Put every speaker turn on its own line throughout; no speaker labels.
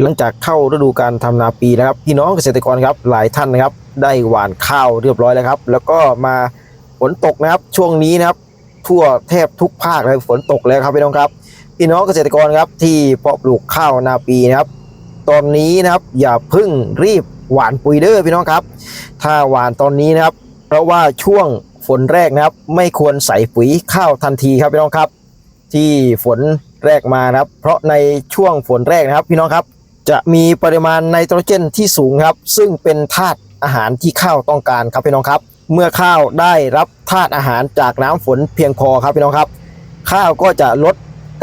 หลังจากเข้าฤดูการทำนาปีนะครับพี่น้องเกษตรกรครับหลายท่านนะครับ ได้หว่านข้าวเรียบร้อยแล้วครับ แล้วก็มาฝนตกนะครับ ช่วงนี้นะครับ ทั่วแทบทุกภาคเลยฝนตกแล้วครับพี่น้องครับ พี่น้องเกษตรกรครับที่เพาะปลูกข้าวนาปีนะครับ ตอนนี้นะครับอย่าเพึ่งรีบหว่านปุ๋ยเด้อพี่น้องครับ ถ้าหว่านตอนนี้นะครับ เพราะว่าช่วงฝนแรกนะครับ ไม่ควรใส่ปุ๋ยข้าวทันทีครับพี่น้องครับ ที่ฝนแรกมานะครับ เพราะในช่วงฝนแรกนะครับ พี่น้องครับ จะมีปริมาณไนโตรเจนที่สูงครับ ซึ่งเป็นธาตุอาหารที่ข้าวต้องการครับพี่น้องครับ เมื่อข้าวได้รับธาตุอาหารจากน้ำฝนเพียงพอครับพี่น้องครับ ข้าวก็จะลด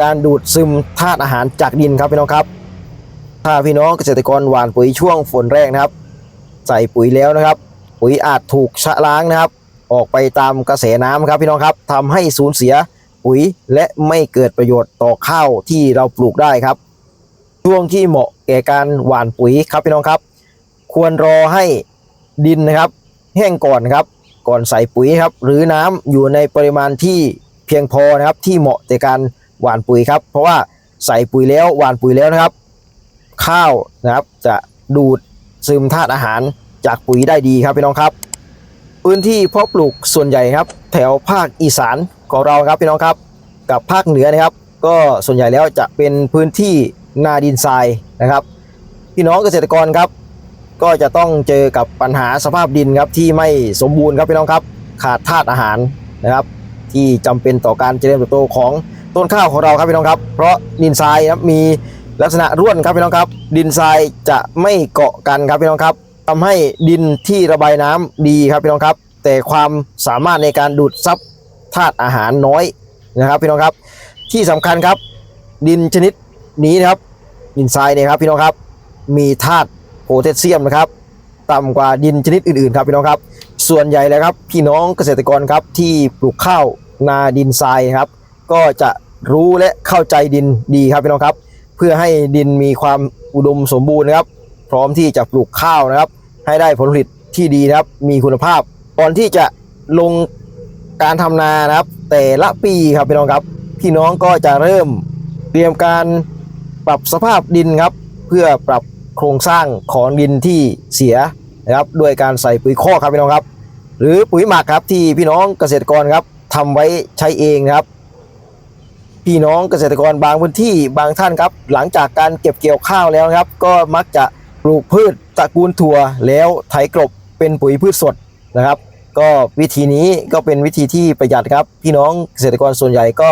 การดูดซึมธาตุอาหารจากดินครับพี่น้องครับ ถ้าพี่น้องเกษตรกรหว่านปุ๋ยช่วงฝนแรกนะครับ ใส่ปุ๋ยแล้วนะครับ ปุ๋ยอาจถูกชะล้างนะครับ ออกไปตามกระแสน้ำครับพี่น้องครับทำให้สูญเสียปุ๋ยและไม่เกิดประโยชน์ต่อข้าวที่เราปลูกได้ครับ ช่วงที่เหมาะแก่การหว่านปุ๋ยครับพี่น้องครับ ควรรอให้ดินนะครับ แห้งก่อนครับ ก่อนใส่ปุ๋ยครับ หรือน้ำอยู่ในปริมาณที่เพียงพอนะครับ ที่เหมาะในการหว่านปุ๋ยครับ เพราะว่าใส่ปุ๋ยแล้วหว่านปุ๋ยแล้วนะครับ ข้าวนะครับจะดูดซึมธาตุอาหารจากปุ๋ยได้ดีครับพี่น้องครับ พื้นที่เพาะปลูกส่วนใหญ่ครับ แถวภาคอีสานของเราครับพี่น้องครับ กับภาคเหนือนะครับ ก็ส่วนใหญ่แล้วจะเป็นพื้นที่ นาดินทรายนะครับ พี่น้องเกษตรกรครับ ก็จะต้องเจอกับปัญหาสภาพดินครับที่ไม่สมบูรณ์ครับพี่น้องครับ ขาดธาตุอาหารนะครับ ที่จำเป็นต่อการเจริญเติบโตของต้นข้าวของเราครับพี่น้องครับ เพราะดินทรายนะครับมีลักษณะร่วนครับพี่น้องครับ ดินทรายจะไม่เกาะกันครับพี่น้องครับทำให้ดินที่ระบายน้ำดีครับพี่น้องครับ แต่ความสามารถในการดูดซับธาตุอาหารน้อยนะครับพี่น้องครับ ที่สำคัญครับ ดินชนิด นี้นะครับดินทรายเนี่ยครับพี่น้องครับ มีธาตุโพแทสเซียมนะครับ ต่ำกว่าดินชนิดอื่นๆครับพี่น้องครับ ส่วนใหญ่เลยครับพี่น้องเกษตรกรครับที่ปลูกข้าวนาดินทรายครับ ก็จะรู้และเข้าใจดินดีครับพี่น้องครับ เพื่อให้ดินมีความอุดมสมบูรณ์นะครับ พร้อมที่จะปลูกข้าวนะครับ ให้ได้ผลผลิตที่ดีนะครับ มีคุณภาพก่อนที่จะลงการทำนานะครับ แต่ละปีครับพี่น้องครับ พี่น้องก็จะเริ่มเตรียมการ ปรับสภาพดินครับ เพื่อปรับโครงสร้างของดินที่เสียนะครับด้วยการใส่ปุ๋ยคอกครับพี่น้องครับ หรือปุ๋ยหมักครับที่พี่น้องเกษตรกรครับทำไว้ใช้เองครับ พี่น้องเกษตรกรบางพื้นที่บางท่านครับ หลังจากการเก็บเกี่ยวข้าวแล้วครับ ก็มักจะปลูกพืชตระกูลถั่วแล้วไถกลบเป็นปุ๋ยพืชสดนะครับ ก็วิธีนี้ก็เป็นวิธีที่ประหยัดครับ พี่น้องเกษตรกรส่วนใหญ่ก็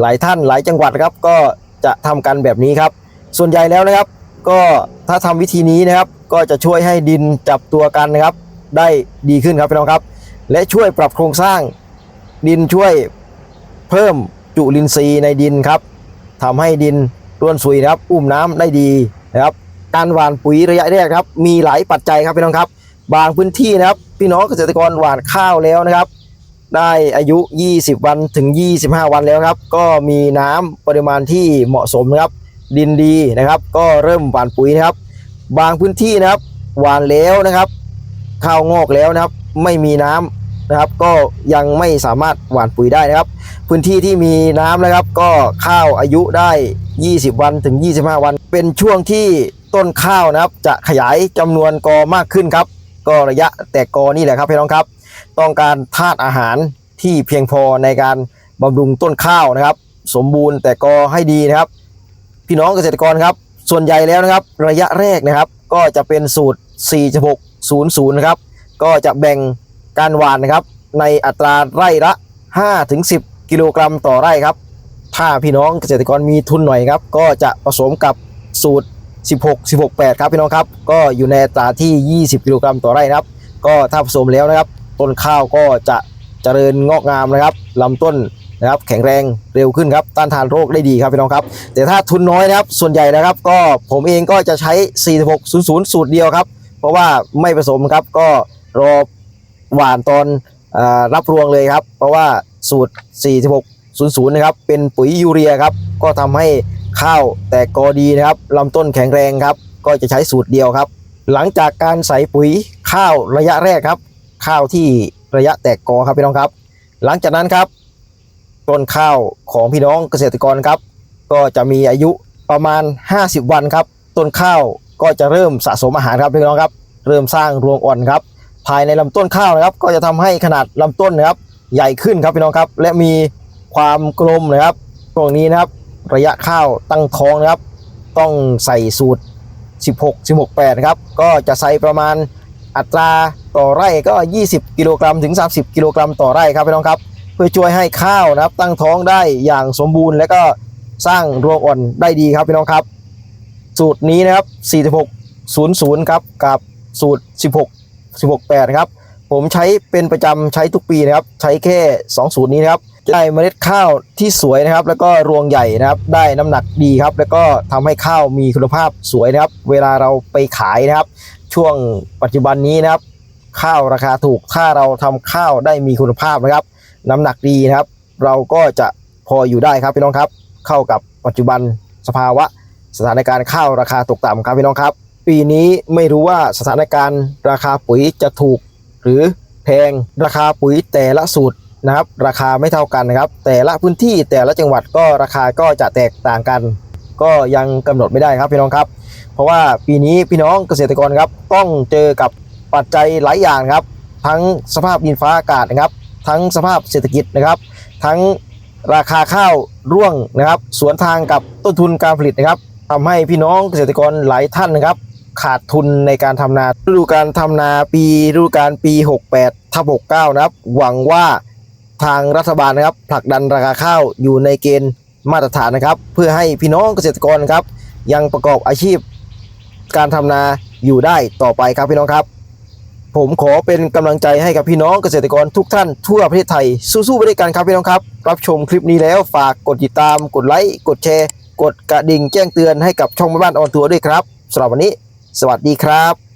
หลายท่านหลายจังหวัดครับก็ จะทำกันแบบนี้ครับ ส่วนใหญ่แล้วนะครับ ก็ถ้าทำวิธีนี้นะครับ ก็จะช่วยให้ดินจับตัวกันนะครับ ได้ดีขึ้นครับพี่น้องครับ และช่วยปรับโครงสร้าง ดินช่วยเพิ่มจุลินทรีย์ในดินครับทำให้ดินร่วนซุยนะครับ อุ้มน้ำได้ดีนะครับ การหว่านปุ๋ยระยะแรกครับ มีหลายปัจจัยครับพี่น้องครับ บางพื้นที่นะครับ พี่น้องเกษตรกรหว่านข้าวแล้วนะครับ ได้อายุ 20 วันถึง 25 วันแล้วครับ ก็มีน้ำปริมาณที่เหมาะสมนะครับ ดินดีนะครับ ก็เริ่มหว่านปุ๋ยนะครับ บางพื้นที่นะครับหว่านแล้วนะครับข้าวงอกแล้วนะครับ ไม่มีน้ำนะครับ ก็ยังไม่สามารถหว่านปุ๋ยได้นะครับ พื้นที่ที่มีน้ำนะครับ ก็ข้าวอายุได้ 20 วันถึง 25 วัน เป็นช่วงที่ต้นข้าวนะครับ จะขยายจำนวนกอมากขึ้นครับ ก็ระยะแตกกอนี่แหละครับพี่น้องครับ ต้องการธาตุอาหารที่เพียงพอในการบำรุงต้นข้าวนะครับ สมบูรณ์แต่กอให้ดีนะครับ พี่น้องเกษตรกรครับ ส่วนใหญ่แล้วนะครับ ระยะแรกนะครับ ก็จะเป็นสูตร 4600 นะครับ ก็จะแบ่งการหว่านนะครับ ในอัตราไร่ละ5ถึง10 กิโลกรัมต่อไร่ครับ ถ้าพี่น้องเกษตรกรมีทุนหน่อยครับ ก็จะผสมกับสูตร 16 16 8 ครับพี่น้องครับ ก็อยู่ในอัตราที่ 20 กิโลกรัมต่อไร่นะครับ ก็ถ้าผสมแล้วนะครับ ต้นข้าวก็จะเจริญงอกงามนะครับลำต้นนะครับแข็งแรงเร็วขึ้นครับต้านทานโรคได้ดีครับพี่น้องครับ แต่ถ้าทุนน้อยนะครับส่วนใหญ่นะครับ ก็ผมเองก็จะใช้ 4600 สูตรเดียวครับ เพราะว่าไม่ผสมครับก็รอหวานตอนอรับรวงเลยครับ เพราะว่าสูตร 4600 นะครับ เป็นปุ๋ยยูเรียครับ ก็ทำให้ข้าวแตกกอดีนะครับลำต้นแข็งแรงครับ ก็จะใช้สูตรเดียวครับ หลังจากการใส่ปุ๋ยข้าวระยะแรกครับ ข้าวที่ระยะแตกกอครับพี่น้องครับ หลังจากนั้นครับ ต้นข้าวของพี่น้องเกษตรกรครับ ก็จะมีอายุประมาณ 50 วันครับ ต้นข้าวก็จะเริ่มสะสมอาหารครับพี่น้องครับ เริ่มสร้างรวงอ่อนครับ ภายในลำต้นข้าวนะครับ ก็จะทำให้ขนาดลำต้นนะครับ ใหญ่ขึ้นครับพี่น้องครับ และมีความกลมนะครับตรงนี้นะครับระยะข้าวตั้งท้องนะครับ ต้องใส่สูตร 16 16 8นะครับก็จะใส่ประมาณอัตรา ต่อไร่ก็ 20 กิโลกรัมถึง 30 กิโลกรัมต่อไร่ครับพี่น้องครับ เพื่อช่วยให้ข้าวนะครับตั้งท้องได้อย่างสมบูรณ์ และก็สร้างรวงอ่อนได้ดีครับพี่น้องครับ สูตรนี้นะครับ 46 00 ครับกับสูตร 16 16 8 ครับผมใช้เป็นประจำใช้ทุกปีนะครับ ใช้แค่ 2 สูตรนี้นะครับได้เมล็ดข้าวที่สวยนะครับ แล้วก็รวงใหญ่นะครับ ได้น้ำหนักดีครับ แล้วก็ทำให้ข้าวมีคุณภาพสวยนะครับ เวลาเราไปขายนะครับ ช่วงปัจจุบันนี้นะครับ ข้าวราคาถูก ถ้าเราทำข้าวได้มีคุณภาพนะครับ น้ำหนักดีนะครับ เราก็จะพออยู่ได้ครับพี่น้องครับ เข้ากับปัจจุบันสภาวะ สถานการณ์ข้าวราคาตกต่ำครับพี่น้องครับ ปีนี้ไม่รู้ว่าสถานการณ์ราคาปุ๋ยจะถูก หรือแพงราคาปุ๋ยแต่ละสูตรนะครับ ราคาไม่เท่ากันนะครับ แต่ละพื้นที่แต่ละจังหวัดก็ราคาก็จะแตกต่างกัน ก็ยังกำหนดไม่ได้ครับพี่น้องครับ เพราะว่าปีนี้พี่น้องเกษตรกรครับต้องเจอกับ ปัจจัยหลายอย่างครับ ทั้งสภาพดินฟ้าอากาศนะครับ ทั้งสภาพเศรษฐกิจนะครับ ทั้งราคาข้าวร่วงนะครับ สวนทางกับต้นทุนการผลิตนะครับทำให้พี่น้องเกษตรกรหลายท่านนะครับ ขาดทุนในการทำนาฤดูการทำนาปีฤดูการปี 68ทับ69 นะครับ หวังว่าทางรัฐบาลนะครับผลักดันราคาข้าวอยู่ในเกณฑ์มาตรฐานนะครับ เพื่อให้พี่น้องเกษตรกรครับ ยังประกอบอาชีพการทำนาอยู่ได้ต่อไปครับพี่น้องครับ ผมขอเป็นกำลังใจให้กับพี่น้องเกษตรกรทุกท่านทั่วประเทศไทย สู้ๆไปด้วยกันครับพี่น้องครับ รับชมคลิปนี้แล้วฝากกดติดตาม กดไลค์กดแชร์ กดกระดิ่งแจ้งเตือนให้กับช่องแม่บ้านออนทัวร์ด้วยครับสำหรับวันนี้ สวัสดีครับ